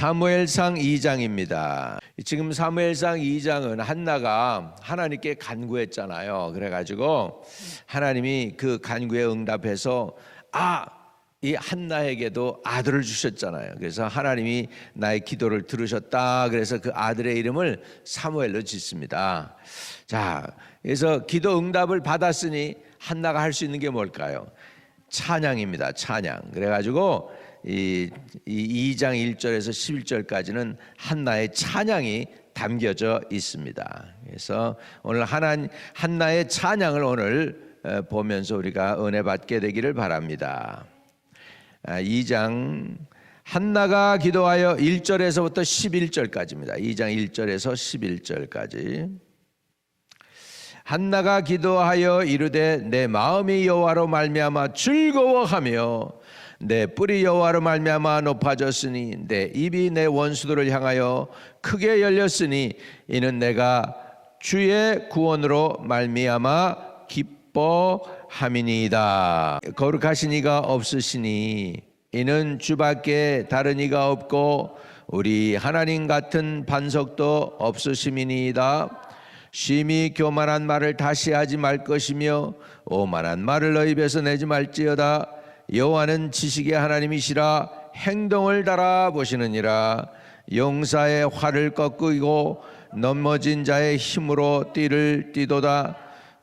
사무엘상 2장입니다. 지금 사무엘상 2장은 한나가 하나님께 간구했잖아요. 그래가지고 하나님이 그 간구에 응답해서 아, 이 한나에게도 아들을 주셨잖아요. 그래서 하나님이 나의 기도를 들으셨다. 그래서 그 아들의 이름을 사무엘로 짓습니다. 자, 그래서 기도 응답을 받았으니 한나가 할 수 있는 게 뭘까요? 찬양입니다. 찬양. 그래가지고 이, 이 2장 1절에서 11절까지는 한나의 찬양이 담겨져 있습니다. 그래서 오늘 하나 한나의 찬양을 오늘 어, 보면서 우리가 은혜 받게 되기를 바랍니다. 아, 2장 한나가 기도하여 1절에서부터 11절까지입니다. 2장 1절에서 11절까지. 한나가 기도하여 이르되 내 마음이 여호와로 말미암아 즐거워하며 내 뿌리 여호와로 말미암아 높아졌으니 내 입이 내 원수들을 향하여 크게 열렸으니 이는 내가 주의 구원으로 말미암아 기뻐함이니이다. 거룩하신 이가 없으시니 이는 주밖에 다른 이가 없고 우리 하나님 같은 반석도 없으심이니이다 심히 교만한 말을 다시 하지 말 것이며 오만한 말을 너희 입에서 내지 말지어다. 여호와는 지식의 하나님이시라 행동을 달아 보시느니라. 용사의 활을 꺾이고 넘어진 자의 힘으로 띠를 띠도다.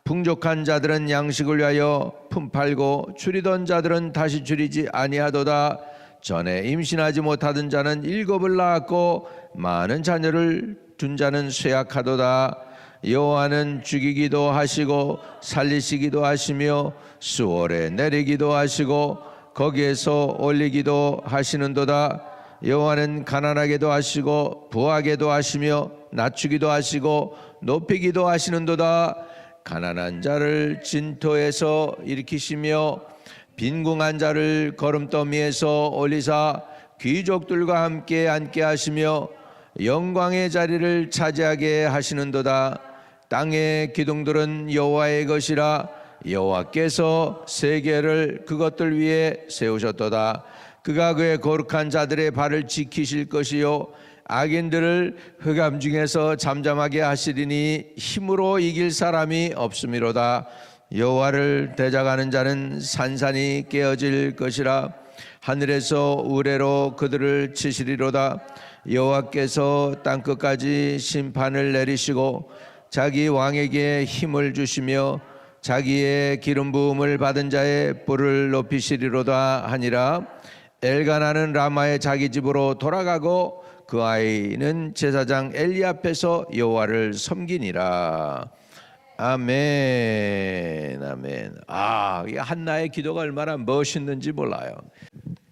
풍족한 자들은 양식을 위하여 품팔고 줄이던 자들은 다시 줄이지 아니하도다. 전에 임신하지 못하던 자는 일곱을 낳았고 많은 자녀를 둔 자는 쇠약하도다 여호와는 죽이기도 하시고 살리시기도 하시며 수월에 내리기도 하시고 거기에서 올리기도 하시는도다. 여호와는 가난하게도 하시고 부하게도 하시며 낮추기도 하시고 높이기도 하시는도다. 가난한 자를 진토에서 일으키시며 빈궁한 자를 걸음더미에서 올리사 귀족들과 함께 앉게 하시며 영광의 자리를 차지하게 하시는도다. 땅의 기둥들은 여호와의 것이라 여호와께서 세계를 그것들 위에 세우셨도다. 그가 그의 거룩한 자들의 발을 지키실 것이요 악인들을 흑암 중에서 잠잠하게 하시리니 힘으로 이길 사람이 없음이로다. 여호와를 대적하는 자는 산산이 깨어질 것이라 하늘에서 우레로 그들을 치시리로다. 여호와께서 땅 끝까지 심판을 내리시고 자기 왕에게 힘을 주시며 자기의 기름 부음을 받은 자의 뿔을 높이시리로다 하니라. 엘가나는 라마의 자기 집으로 돌아가고 그 아이는 제사장 엘리 앞에서 여호와를 섬기니라. 아멘 아멘. 아 이 한나의 기도가 얼마나 멋있는지 몰라요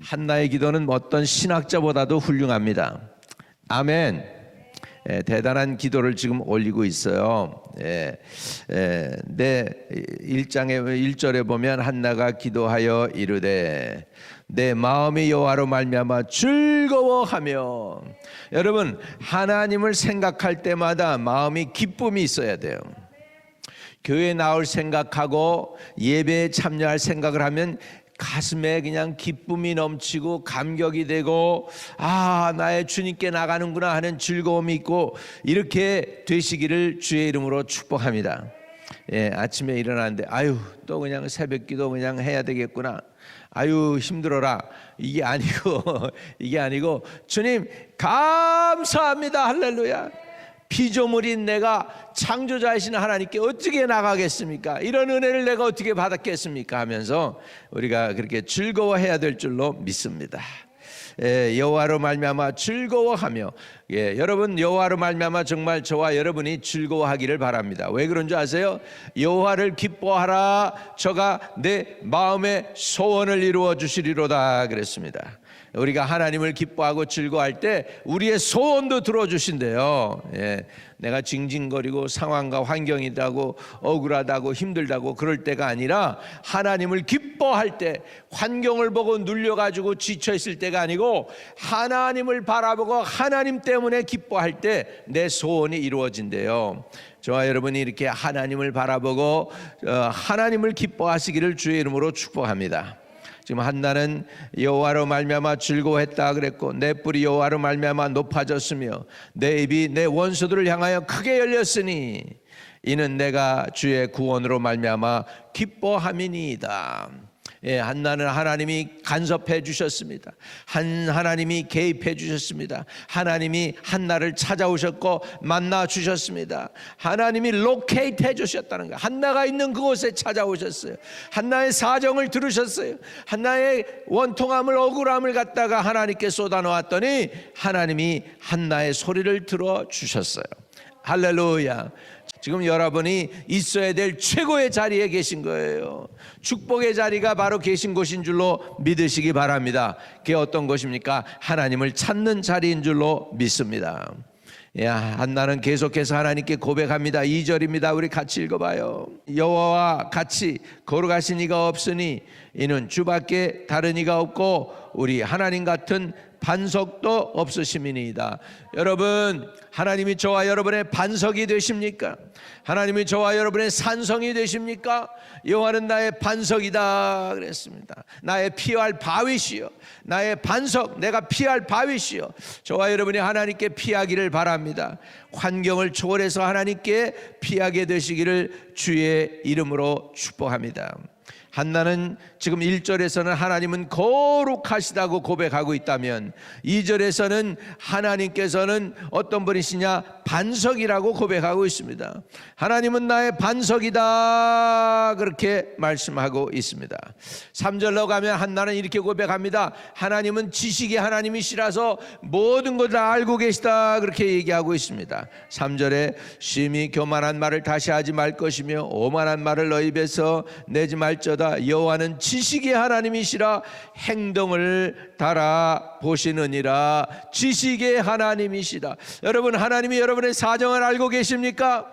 한나의 기도는 어떤 신학자보다도 훌륭합니다 아멘 예, 대단한 기도를 지금 올리고 있어요. 예, 예, 내 1장에 1절에 보면 한나가 기도하여 이르되 내 마음이 여호와로 말미암아 즐거워하며 여러분 하나님을 생각할 때마다 마음이 기쁨이 있어야 돼요. 교회 나올 생각하고 예배에 참여할 생각을 하면 가슴에 그냥 기쁨이 넘치고 감격이 되고 아 나의 주님께 나가는구나 하는 즐거움이 있고 이렇게 되시기를 주의 이름으로 축복합니다. 예, 아침에 일어나는데 아유 또 그냥 새벽기도 그냥 해야 되겠구나. 아유 힘들어라 이게 아니고 이게 아니고 주님 감사합니다 할렐루야. 피조물인 내가 창조자이신 하나님께 어떻게 나가겠습니까? 이런 은혜를 내가 어떻게 받았겠습니까? 하면서 우리가 그렇게 즐거워해야 될 줄로 믿습니다. 예, 여호와로 말미암아 즐거워하며 예, 여러분 여호와로 말미암아 정말 저와 여러분이 즐거워하기를 바랍니다. 왜 그런 줄 아세요? 여호와를 기뻐하라 저가 내 마음의 소원을 이루어 주시리로다 그랬습니다. 우리가 하나님을 기뻐하고 즐거워할 때 우리의 소원도 들어주신대요. 예, 내가 징징거리고 상황과 환경이다고 억울하다고 힘들다고 그럴 때가 아니라 하나님을 기뻐할 때 환경을 보고 눌려가지고 지쳐있을 때가 아니고 하나님을 바라보고 하나님 때문에 기뻐할 때 내 소원이 이루어진대요. 저와 여러분이 이렇게 하나님을 바라보고 어, 하나님을 기뻐하시기를 주의 이름으로 축복합니다. 지금 한나는 여호와로 말미암아 즐거워했다 그랬고 내 뿔이 여호와로 말미암아 높아졌으며 내 입이 내 원수들을 향하여 크게 열렸으니 이는 내가 주의 구원으로 말미암아 기뻐함이니이다. 예, 한나는 하나님이 간섭해 주셨습니다. 한 하나님이 개입해 주셨습니다. 하나님이 한나를 찾아오셨고 만나 주셨습니다. 하나님이 로케이트 해 주셨다는 거. 한나가 있는 그곳에 찾아오셨어요. 한나의 사정을 들으셨어요. 한나의 원통함을 억울함을 갖다가 하나님께 쏟아 놓았더니 하나님이 한나의 소리를 들어 주셨어요. 할렐루야. 지금 여러분이 있어야 될 최고의 자리에 계신 거예요. 축복의 자리가 바로 계신 곳인 줄로 믿으시기 바랍니다. 그게 어떤 것입니까? 하나님을 찾는 자리인 줄로 믿습니다. 야, 한나는 계속해서 하나님께 고백합니다. 2절입니다. 우리 같이 읽어봐요. 여호와와 같이 걸어가신 이가 없으니 이는 주밖에 다른 이가 없고 우리 하나님 같은 반석도 없으심이니이다. 여러분, 하나님이 저와 여러분의 반석이 되십니까? 하나님이 저와 여러분의 산성이 되십니까? 여호와는 나의 반석이다 그랬습니다. 나의 피할 바위시요. 나의 반석, 내가 피할 바위시요. 저와 여러분이 하나님께 피하기를 바랍니다. 환경을 초월해서 하나님께 피하게 되시기를 주의 이름으로 축복합니다. 한나는 지금 1절에서는 하나님은 거룩하시다고 고백하고 있다면 2절에서는 하나님께서는 어떤 분이시냐 반석이라고 고백하고 있습니다. 하나님은 나의 반석이다 그렇게 말씀하고 있습니다. 3절로 가면 한나는 이렇게 고백합니다. 하나님은 지식의 하나님이시라서 모든 걸다 알고 계시다 그렇게 얘기하고 있습니다. 3절에 심히 교만한 말을 다시 하지 말 것이며 오만한 말을 너희 입에서 내지 말저다 여호와는 지식의 하나님이시라 행동을 달아 보시느니라 지식의 하나님이시다. 여러분 하나님이 여러분의 사정을 알고 계십니까?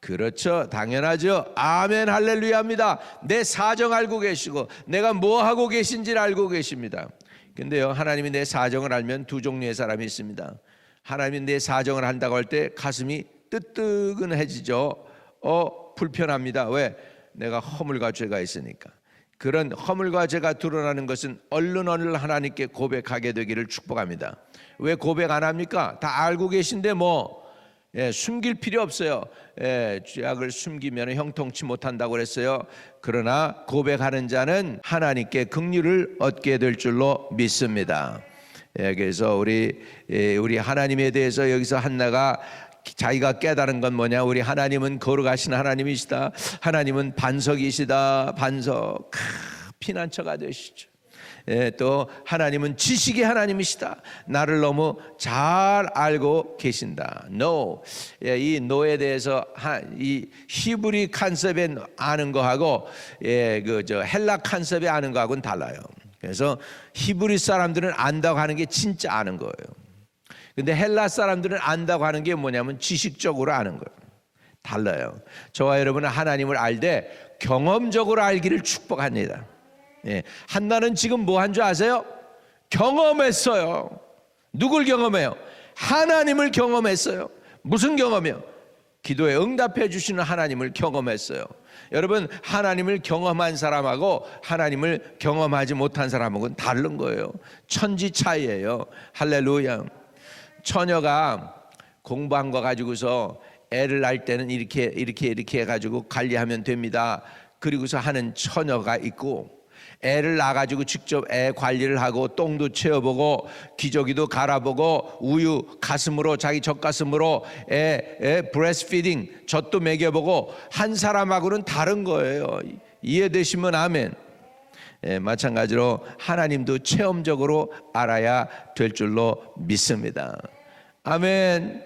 그렇죠. 당연하죠. 아멘 할렐루야입니다. 내 사정 알고 계시고 내가 뭐 하고 계신지를 알고 계십니다. 근데요. 하나님이 내 사정을 알면 두 종류의 사람이 있습니다. 하나님이 내 사정을 한다고 할 때 가슴이 뜨뜨근해지죠. 어, 불편합니다. 왜? 내가 허물과 죄가 있으니까. 그런 허물과 죄가 드러나는 것은 얼른 얼른 하나님께 고백하게 되기를 축복합니다. 왜 고백 안 합니까? 다 알고 계신데 뭐 예, 숨길 필요 없어요. 예, 죄악을 숨기면 형통치 못한다고 그랬어요. 그러나 고백하는 자는 하나님께 긍휼을 얻게 될 줄로 믿습니다. 예, 그래서 우리 예, 우리 하나님에 대해서 여기서 한나가 자기가 깨달은 건 뭐냐? 우리 하나님은 거룩하신 하나님이시다. 하나님은 반석이시다. 반석. 크, 피난처가 되시죠. 예, 또 하나님은 지식의 하나님이시다. 나를 너무 잘 알고 계신다. No. 예, 이 no에 대해서 하, 이 히브리 컨셉에 아는 거하고 예, 그 저 헬라 컨셉에 아는 거하고는 달라요. 그래서 히브리 사람들은 안다고 하는 게 진짜 아는 거예요. 근데 헬라 사람들은 안다고 하는 게 뭐냐면 지식적으로 아는 거예요. 달라요. 저와 여러분은 하나님을 알되 경험적으로 알기를 축복합니다. 예. 한나는 지금 뭐 한 줄 아세요? 경험했어요. 누굴 경험해요? 하나님을 경험했어요. 무슨 경험이요? 기도에 응답해 주시는 하나님을 경험했어요. 여러분, 하나님을 경험한 사람하고 하나님을 경험하지 못한 사람하고는 다른 거예요. 천지 차이예요. 할렐루야. 처녀가 공부한 거 가지고서 애를 낳을 때는 이렇게 이렇게 이렇게 해 가지고 관리하면 됩니다. 그리고서 하는 처녀가 있고 애를 낳아가지고 직접 애 관리를 하고 똥도 채워보고 기저귀도 갈아보고 우유 가슴으로 자기 젖가슴으로 애, 애 브레스 피딩 젖도 먹여보고 한 사람하고는 다른 거예요. 이해되시면 아멘. 예, 마찬가지로 하나님도 체험적으로 알아야 될 줄로 믿습니다. 아멘.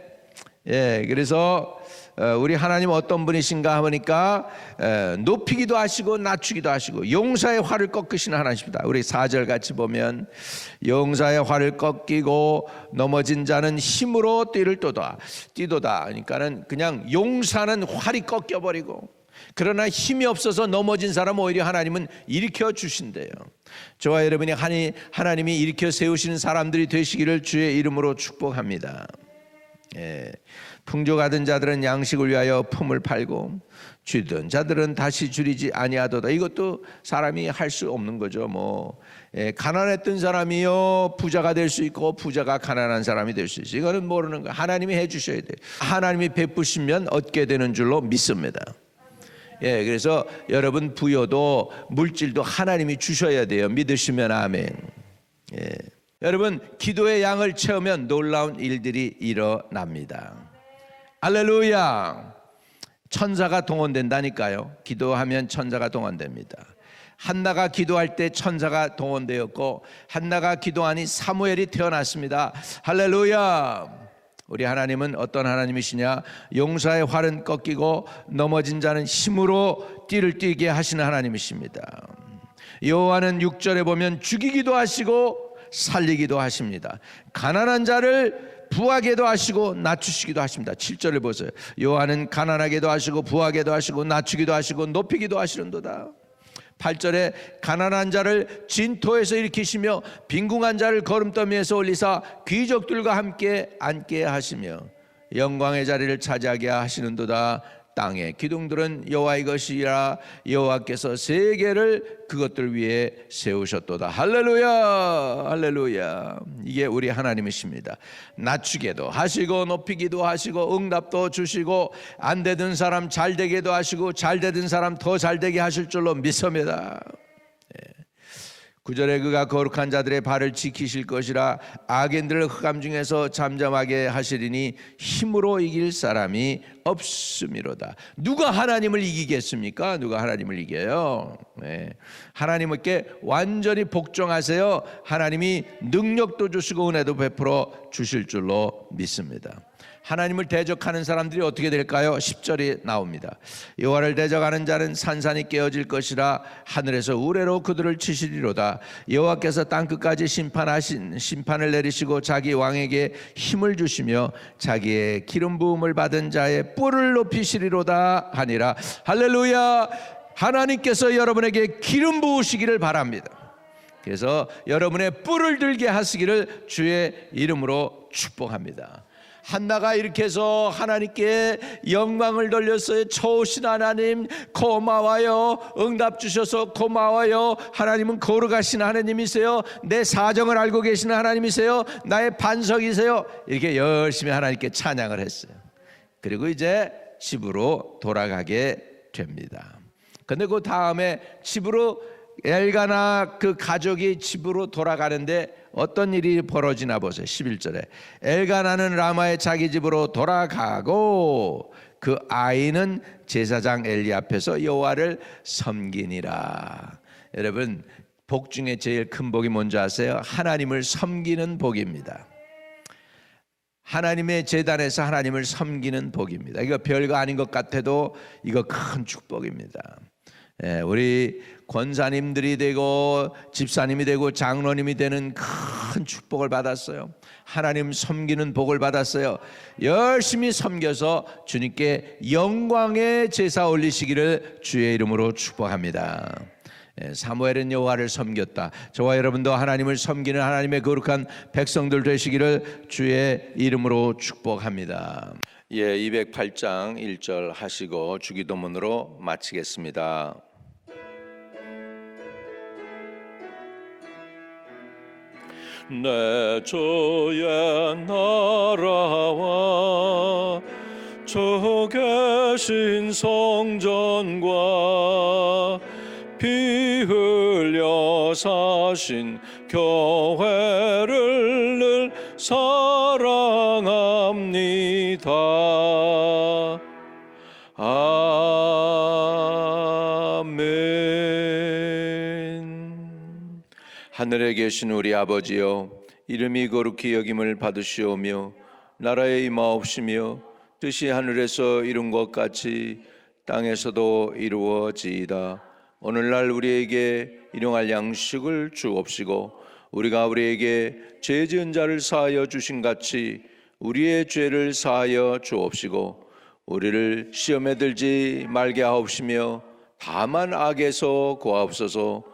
예, 그래서 어, 우리 하나님 어떤 분이신가 하니까 에, 높이기도 하시고 낮추기도 하시고 용사의 활을 꺾으시는 하나님입니다. 우리 4절 같이 보면 용사의 활을 꺾이고 넘어진 자는 힘으로 띠를 또다 뛰도다. 그러니까는 그냥 용사는 활이 꺾여 버리고 그러나 힘이 없어서 넘어진 사람 오히려 하나님은 일으켜 주신대요. 저와 여러분이 하나님이 일으켜 세우시는 사람들이 되시기를 주의 이름으로 축복합니다. 예. 풍족하던 자들은 양식을 위하여 품을 팔고 주던 자들은 다시 줄이지 아니하도다. 이것도 사람이 할 수 없는 거죠. 뭐 예, 가난했던 사람이요 부자가 될 수 있고 부자가 가난한 사람이 될 수 있어. 이거는 모르는 거. 하나님이 해 주셔야 돼. 하나님이 베푸시면 얻게 되는 줄로 믿습니다. 예, 그래서 여러분 부여도 물질도 하나님이 주셔야 돼요. 믿으시면 아멘. 예. 여러분 기도의 양을 채우면 놀라운 일들이 일어납니다. 할렐루야. 천사가 동원된다니까요. 기도하면 천사가 동원됩니다. 한나가 기도할 때 천사가 동원되었고 한나가 기도하니 사무엘이 태어났습니다. 할렐루야. 우리 하나님은 어떤 하나님이시냐? 용사의 활은 꺾이고 넘어진 자는 힘으로 띠를 띠게 하시는 하나님이십니다. 여호와는 6절에 보면 죽이기도 하시고 살리기도 하십니다. 가난한 자를 부하게도 하시고 낮추시기도 하십니다. 7절을 보세요. 여호와는 가난하게도 하시고 부하게도 하시고 낮추기도 하시고 높이기도 하시는도다. 8절에 가난한 자를 진토에서 일으키시며 빈궁한 자를 걸음더미에서 올리사 귀족들과 함께 앉게 하시며 영광의 자리를 차지하게 하시는도다. 땅의 기둥들은 여호와의 것이라 여호와께서 세계를 그것들 위해 세우셨도다. 할렐루야, 할렐루야. 이게 우리 하나님이십니다. 낮추게도 하시고 높이기도 하시고 응답도 주시고 안 되던 사람 잘 되게도 하시고 잘 되던 사람 더 잘 되게 하실 줄로 믿습니다. 구절에 그가 거룩한 자들의 발을 지키실 것이라 악인들을 흑암 중에서 잠잠하게 하시리니 힘으로 이길 사람이 없음이로다. 누가 하나님을 이기겠습니까? 누가 하나님을 이겨요? 네. 하나님께 완전히 복종하세요. 하나님이 능력도 주시고 은혜도 베풀어 주실 줄로 믿습니다. 하나님을 대적하는 사람들이 어떻게 될까요? 10절이 나옵니다. 여호와를 대적하는 자는 산산이 깨어질 것이라 하늘에서 우레로 그들을 치시리로다. 여호와께서 땅 끝까지 심판하신 심판을 내리시고 자기 왕에게 힘을 주시며 자기의 기름 부음을 받은 자의 뿔을 높이시리로다 하니라. 할렐루야. 하나님께서 여러분에게 기름 부으시기를 바랍니다. 그래서 여러분의 뿔을 들게 하시기를 주의 이름으로 축복합니다. 한나가 이렇게 해서 하나님께 영광을 돌렸어요. 좋으신 하나님 고마워요. 응답 주셔서 고마워요. 하나님은 거룩하신 하나님이세요. 내 사정을 알고 계시는 하나님이세요. 나의 반석이세요. 이렇게 열심히 하나님께 찬양을 했어요. 그리고 이제 집으로 돌아가게 됩니다. 근데 그 다음에 집으로 엘가나 그 가족이 집으로 돌아가는데 어떤 일이 벌어지나 보세요. 11절에 엘가나는 라마의 자기 집으로 돌아가고 그 아이는 제사장 엘리 앞에서 여호와를 섬기니라. 여러분 복 중에 제일 큰 복이 뭔지 아세요? 하나님을 섬기는 복입니다. 하나님의 재단에서 하나님을 섬기는 복입니다. 이거 별거 아닌 것 같아도 이거 큰 축복입니다. 예, 우리 권사님들이 되고 집사님이 되고 장로님이 되는 큰 축복을 받았어요. 하나님 섬기는 복을 받았어요. 열심히 섬겨서 주님께 영광의 제사 올리시기를 주의 이름으로 축복합니다. 예, 사무엘은 여호와를 섬겼다. 저와 여러분도 하나님을 섬기는 하나님의 거룩한 백성들 되시기를 주의 이름으로 축복합니다. 예, 208장 1절 하시고 주기도문으로 마치겠습니다. 내 주의 나라와 저 계신 성전과 피 흘려 사신 교회를 늘 사 하늘에 계신 우리 아버지여 이름이 거룩히 여김을 받으시오며 나라의 임하옵시며 뜻이 하늘에서 이룬 것 같이 땅에서도 이루어지이다. 오늘날 우리에게 일용할 양식을 주옵시고 우리가 우리에게 죄 지은 자를 사하여 주신 같이 우리의 죄를 사하여 주옵시고 우리를 시험에 들지 말게 하옵시며 다만 악에서 구하옵소서